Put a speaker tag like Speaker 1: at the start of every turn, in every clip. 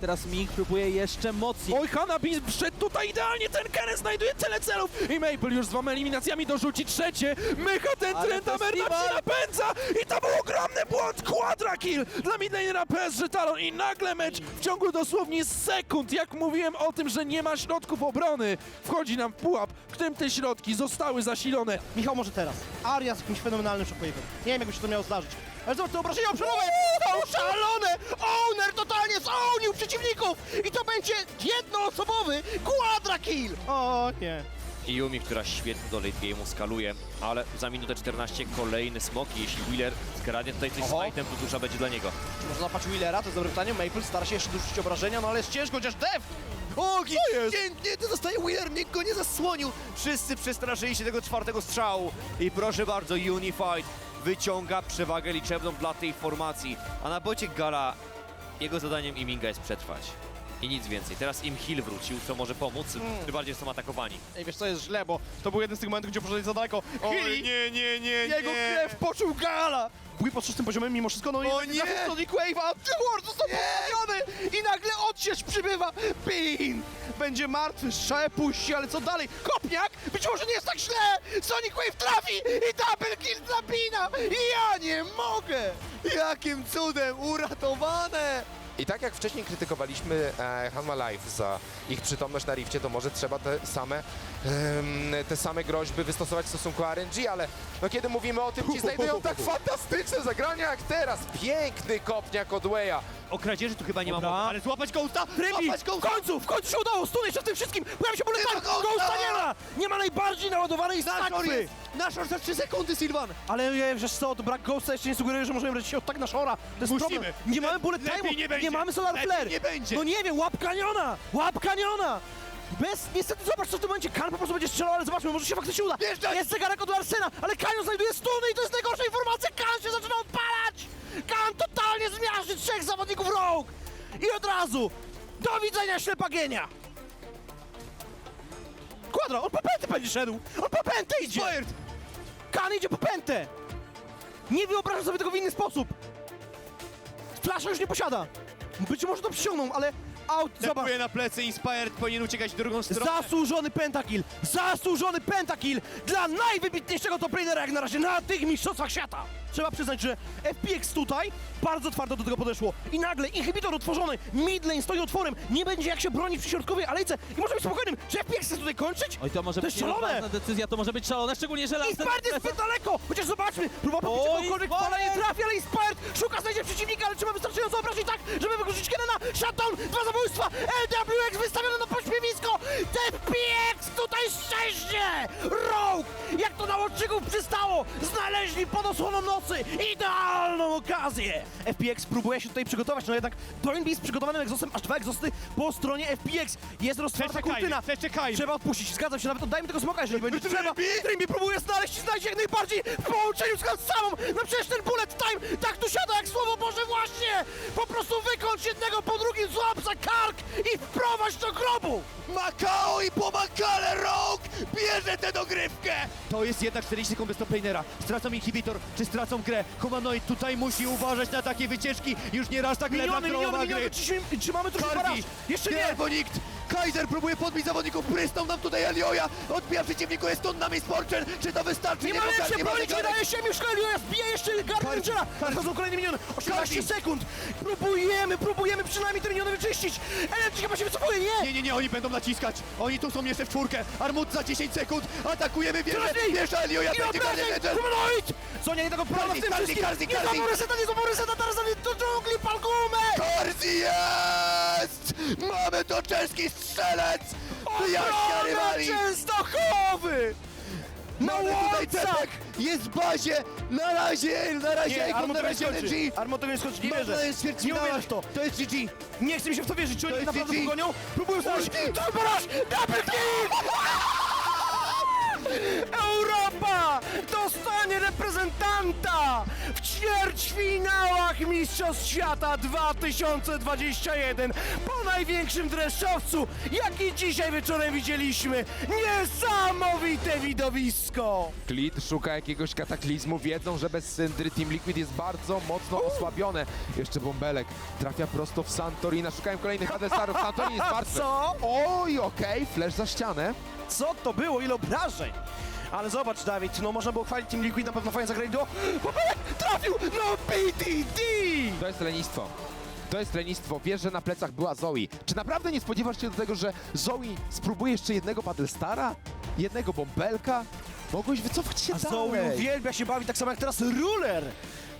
Speaker 1: teraz Ming próbuje jeszcze mocniej. Oj, Hanabi wszedł tutaj idealnie, ten Keren znajduje tyle celów i Maple już z dwoma eliminacjami dorzuci trzecie. Mycha ten
Speaker 2: Ale
Speaker 1: Trenta Merna
Speaker 2: festiwal-
Speaker 1: się napędza i to był ogromny błąd, quadra kill dla midlanera PSG Talon i nagle mecz w ciągu dosłownie sekund, jak mówiłem o tym, że nie ma środków obrony, wchodzi nam w pułap, w którym te środki zostały zasilone.
Speaker 3: Michał może teraz. Aria z jakimś fenomenalnym shockwave'em. Nie wiem, jakby się to miało zdarzyć. Ale zobacz, te obrażenia obszarowe są szalone! Owner totalnie zonił przeciwników! I to będzie jednoosobowy quadra kill! O nie.
Speaker 4: I Yumi, która świetnie do late game'u skaluje, ale za minutę 14 kolejny smok i jeśli Wheeler zgarnie tutaj coś z
Speaker 3: Oho.
Speaker 4: fightem, to dusza będzie dla niego.
Speaker 3: Czy można zapać Willera? To jest dobre pytanie. Maple stara się jeszcze dorzucić obrażenia, no ale jest ciężko, chociaż Dev!
Speaker 2: O, pięknie, to zostaje Wheeler, nikt go nie zasłonił. Wszyscy przestraszyli się tego czwartego strzału. I proszę bardzo, Unified wyciąga przewagę liczebną dla tej formacji. A na bocie Gala, jego zadaniem Iminga jest przetrwać. I nic więcej. Teraz im Hill wrócił, co może pomóc,
Speaker 3: Hmm.
Speaker 2: tym bardziej są atakowani.
Speaker 3: Ej, wiesz co jest źle, bo to był jeden z tych momentów, gdzie poszedł za daleko. Chwili,
Speaker 2: nie, nie, nie,
Speaker 3: jego krew poczuł Gala! Bój pod szóstym poziomem mimo wszystko, no
Speaker 2: O
Speaker 3: i
Speaker 2: nie!
Speaker 3: Sonic Wave'a, a The Ward został poprawiony! I nagle odsiecz przybywa! Bean! Będzie martwy, strzałę puści, ale co dalej? Kopniak? Być może nie jest tak źle! Sonic Wave trafi! I double kill dla Beana! I ja nie mogę!
Speaker 2: Jakim cudem uratowane!
Speaker 5: I tak jak wcześniej krytykowaliśmy e, Hanma Life za ich przytomność na rifcie, to może trzeba te same, em, te same groźby wystosować w stosunku RNG, ale no kiedy mówimy o tym, ci znajdują tak fantastyczne zagrania jak teraz. Piękny kopniak od.
Speaker 2: O kradzieży tu chyba nie ma
Speaker 1: Dobra.
Speaker 2: mowy, ale złapać Ghosta!
Speaker 1: Trybi!
Speaker 2: Złapać
Speaker 1: W
Speaker 2: Ghosta!
Speaker 1: końcu, w końcu się udało! Stun jeszcze w tym wszystkim! Pojawi się bullet time!
Speaker 2: Ghosta!
Speaker 1: Ghosta nie ma! Nie ma najbardziej naładowanej
Speaker 2: Nashor
Speaker 1: sakwy!
Speaker 2: jest! Nashor za 3 sekundy, Sylvan!
Speaker 3: Ale nie, wiesz co, to brak Ghosta jeszcze nie sugeruje, że możemy lecieć od tak na Shora. To jest
Speaker 2: Musimy.
Speaker 3: problem. Nie mamy bullet
Speaker 2: Lepiej
Speaker 3: time'u,
Speaker 2: nie będzie.
Speaker 3: mamy Solar
Speaker 2: Lepiej
Speaker 3: Flare.
Speaker 2: nie będzie.
Speaker 3: No nie wiem, łap kaniona! Łap kaniona! Bez, niestety zobacz co w tym momencie, Kan po prostu będzie strzelał, ale zobaczmy, może się faktycznie uda.
Speaker 2: Wjeżdżaj!
Speaker 3: Jest zegarek od Arsena, ale Kanion znajduje stuny i to jest najgorsza informacja, Kan się zaczyna odpalać! Kan totalnie zmiażdży trzech zawodników Rogue! I od razu, do widzenia ślepagienia! Kwadro, on po pętę będzie szedł! On po pętę idzie!
Speaker 2: Fired!
Speaker 3: Kan idzie po pętę! Nie wyobrażam sobie tego w inny sposób! Flasza już nie posiada! Być może to przyciągną, ale out, zobacz!
Speaker 2: Na plecy, Inspired powinien uciekać w drugą stronę.
Speaker 3: Zasłużony pentakill! Zasłużony pentakill dla najwybitniejszego toplanera jak na razie na tych mistrzostwach świata! Trzeba przyznać, że FPX tutaj bardzo twardo do tego podeszło. I nagle inhibitor utworzony, midlane stoi otworem, nie będzie jak się bronić przy środkowej alejce i może być spokojnym, czy FPX chce tutaj kończyć?
Speaker 1: Oj, to może
Speaker 3: To
Speaker 1: być
Speaker 3: jest szalone!
Speaker 1: nierozważna decyzja, to może być szalone, szczególnie, że
Speaker 3: I
Speaker 1: Lancer...
Speaker 3: Inspired jest zbyt daleko! Chociaż zobaczmy, próba pobicia
Speaker 1: Oj,
Speaker 3: kogokolwiek,
Speaker 1: Inspired!
Speaker 3: nie trafi, ale Inspired szuka, znajdzie przeciwnika, ale trzeba wystarczająco obrazić tak, żeby wykluczyć Kenena! Shutdown, idealną okazję! FPX próbuje się tutaj przygotować, no jednak Doinby jest przygotowany egzosem, aż dwa egzosty po stronie FPX. Jest roztwarta
Speaker 2: Przeczekajmy,
Speaker 3: kurtyna.
Speaker 2: przeczekajmy.
Speaker 3: Trzeba odpuścić, zgadzam się, nawet oddajmy tego smoka, jeżeli będzie trzeba. Trimby próbuje znaleźć i znajdzie jak najbardziej w połączeniu z samą. No przecież ten bullet time tak tu siada jak słowo Boże właśnie! Po prostu wykończ jednego po drugim, złap za kark i wprowadź do grobu!
Speaker 2: Macao i pomagale Rogue bierze tę dogrywkę! To jest jednak 40 sekund bez. Stracą inhibitor, czy stracą grę? Humanoid tutaj musi uważać na takie wycieczki. Już nie raz tak ledwa
Speaker 3: Miniony, miniony,
Speaker 2: krołowa
Speaker 3: miniony,
Speaker 2: gry.
Speaker 3: czy, czy mamy trochę? Jeszcze nie!
Speaker 2: Nikt! Kaiser próbuje podbić zawodników, prysnął nam tutaj Elioja! Odbija przeciwniku, jest on nami Sporcher! Czy to wystarczy?
Speaker 3: Nie
Speaker 2: nie ma
Speaker 3: bronić,
Speaker 2: zegarek.
Speaker 3: wydaje się, już Helio zbija jeszcze Garbangera! Nadchodzą kolejne miniony, 18
Speaker 2: Karpi.
Speaker 3: sekund! Próbujemy, próbujemy przynajmniej te miniony wyczyścić! Energy chyba się wycofuje, nie!
Speaker 2: Nie, nie, nie, oni będą naciskać! Oni tu są jeszcze w czwórkę! Armut za 10 sekund! Atakujemy wieżę! Wieża Elioja będzie! Guardian
Speaker 3: Humanoid! Zonia nie tego plana w tym wszystkim! Nie złapał reseta, nie złapał reseta, teraz do dżungli, palgumę!
Speaker 2: Korzi jest! Mamy to czeski strzelec! Wyjaśnia rywali!
Speaker 3: Częstochowy! Na
Speaker 2: Mamy tutaj! Jest w bazie! Na razie, na razie,
Speaker 3: Nie,
Speaker 2: Icon, na razie. LG!
Speaker 3: Tego nie
Speaker 2: Można
Speaker 3: wierzę.
Speaker 2: jest
Speaker 3: Nie
Speaker 2: ćwierćfinała.
Speaker 3: uwierzysz to.
Speaker 2: To jest GG!
Speaker 3: Nie chce mi się w to wierzyć, czy oni
Speaker 2: jest
Speaker 3: naprawdę
Speaker 2: GG.
Speaker 3: pogonią? Próbują znaleźć...
Speaker 2: Ulti.
Speaker 3: Baraż! Double! Europa dostanie reprezentanta w ćwierćfinałach Mistrzostw Świata 2021 po największym dreszczowcu, jaki dzisiaj wieczorem widzieliśmy. Niesamowite widowisko!
Speaker 5: Klit szuka jakiegoś kataklizmu, wiedzą, że bez Syndry Team Liquid jest bardzo mocno osłabione. Jeszcze Bąbelek trafia prosto w Santorina, szukają kolejnych adwersarów, Santorin jest martwy.
Speaker 3: Co?
Speaker 5: Oj, okej, flash za ścianę.
Speaker 3: Co to było? Ile obrażeń! Ale zobacz, Dawid, no można było chwalić Team Liquid, na pewno fajnie zagrali do... Bobelek trafił! No PTD!
Speaker 5: To jest lenistwo. To jest lenistwo. Wiesz, że na plecach była Zoe. Czy naprawdę nie spodziewasz się do tego, że Zoe spróbuje jeszcze jednego Battlestara? Jednego Bąbelka? Mogłeś wycofać się
Speaker 3: A Zoe
Speaker 5: dalej.
Speaker 3: uwielbia się bawić tak samo jak teraz Ruler,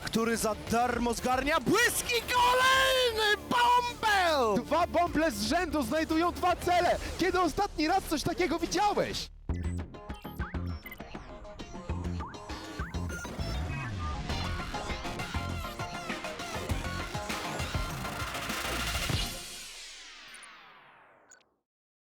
Speaker 3: który za darmo zgarnia błyski kolejny bąbel!
Speaker 5: Dwa bąble z rzędu znajdują dwa cele. Kiedy ostatni raz coś takiego widziałeś?